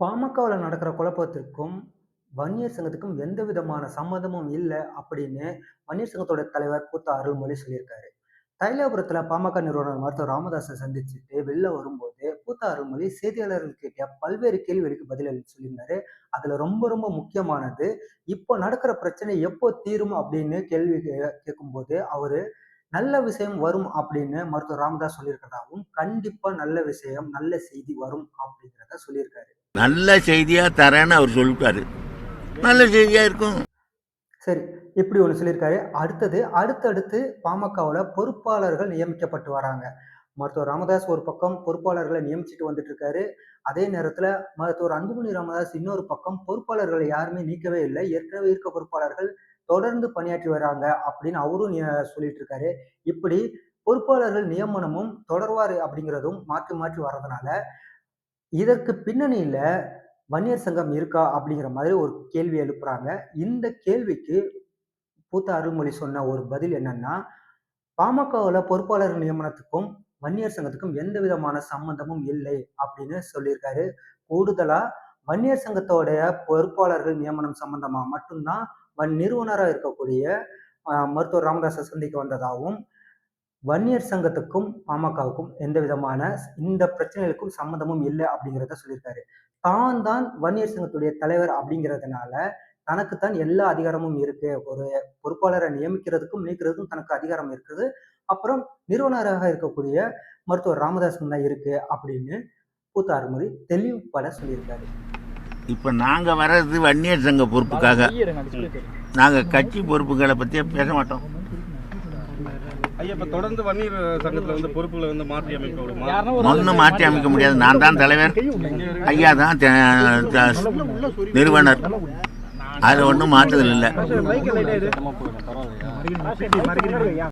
பாமகவில் நடக்கிற குழப்பத்திற்கும், வன்னியர் சங்கத்துக்கும் எந்த விதமான சம்மந்தமும் இல்லை அப்படின்னு வன்னியர் சங்கத்தோட தலைவர் கூத்த அருள்மொழி சொல்லியிருக்காரு. தைலாபுரத்துல பாமக நிறுவனர் மருத்துவர் ராமதாஸை சந்திச்சுட்டு வெளில வரும்போது, கூத்தா அருள்மொழி செய்தியாளர்கள் கேட்ட பல்வேறு கேள்விகளுக்கு பதில் சொல்லியிருந்தாரு. அதுல ரொம்ப ரொம்ப முக்கியமானது, இப்போ நடக்கிற பிரச்சனை எப்போ தீரும் அப்படின்னு கேள்வி கே கேட்கும்போது, அவரு நல்ல விஷயம் வரும் அப்படின்னு மருத்துவர் ராமதாஸ் சொல்லியிருக்கிறதாவும், கண்டிப்பா நல்ல விஷயம், நல்ல செய்தி வரும் அப்படிங்கிறத சொல்லியிருக்காரு. நல்ல செய்தியா தரேன்னு அவர் சொல்லிட்டாரு நல்ல செய்தியா இருக்கும் சரி. இப்படி ஒண்ணு சொல்லியிருக்காரு. அடுத்தது, அடுத்தடுத்து பாமகவுல பொறுப்பாளர்கள் நியமிக்கப்பட்டு வராங்க. மருத்துவர் ராமதாஸ் ஒரு பக்கம் பொறுப்பாளர்கள நியமிச்சுட்டு வந்துட்டு இருக்காரு. அதே நேரத்துல மருத்துவர் அன்புமணி ராமதாஸ் இன்னொரு பக்கம் பொறுப்பாளர்களை யாருமே நீக்கவே இல்ல. ஏற்கனவே இருக்க பொறுப்பாளர்கள் தொடர்ந்து பணியாற்றி வராங்க அப்படின்னு அவரும் சொல்லிட்டு இருக்காரு. இப்படி பொறுப்பாளர்கள் நியமனமும் தொடர்வார் அப்படிங்கிறதும் மாற்றி மாற்றி வர்றதுனால, இதற்கு பின்னணியில வன்னியர் சங்கம் இருக்கா? அப்படிங்கிற மாதிரி ஒரு கேள்வி எழுப்புறாங்க. இந்த கேள்விக்கு பூத்த அருள்மொழி சொன்ன ஒரு பதில் என்னன்னா, பாமகவுல பொறுப்பாளர் நியமனத்துக்கும், வன்னியர் சங்கத்துக்கும் எந்த விதமான சம்மந்தமும் இல்லை அப்படின்னு சொல்லியிருக்காரு. கூடுதலா வன்னியர் சங்கத்தோடைய பொறுப்பாளர்கள் நியமனம் சம்பந்தமா மட்டும்தான் வன் நிறுவனராக இருக்கக்கூடிய மருத்துவர் ராமதாஸை சந்திக்க வந்ததாகவும் வன்னியர் சங்கத்துக்கும், பாமகவுக்கும் எந்த விதமான இந்த பிரச்சனைகளுக்கும் சம்மந்தமும் இல்லை அப்படிங்கிறத சொல்லியிருக்காரு. தான் தான் வன்னியர் சங்கத்துடைய தலைவர் அப்படிங்கிறதுனால, தனக்கு தான் எல்லா அதிகாரமும் இருக்கு. ஒரு பொறுப்பாளரை நியமிக்கிறதுக்கும், நீக்கிறதுக்கும் தனக்கு அதிகாரம் இருக்குது. அப்புறம் நிறுவனராக இருக்கக்கூடிய மருத்துவர் ராமதாஸ் தான் இருக்கு அப்படின்னு கூத்தாறுமுறை தெளிவுபட சொல்லியிருக்காரு. இப்ப நாங்க வர்றது வன்னியர் சங்க பொறுப்புக்காக நாங்க கட்சி பொறுப்புகளை பத்தியே பேச மாட்டோம் ஐயா இப்ப தொடர்ந்து வன்னியர் சங்கத்துல வந்து பொறுப்புகளை வந்து மாற்றி அமைக்க ஒன்றும் மாற்றி அமைக்க முடியாது நான் தான் தலைவர் ஐயா தான் நிறுவனர் அது ஒன்றும் மாற்றுதல் இல்லை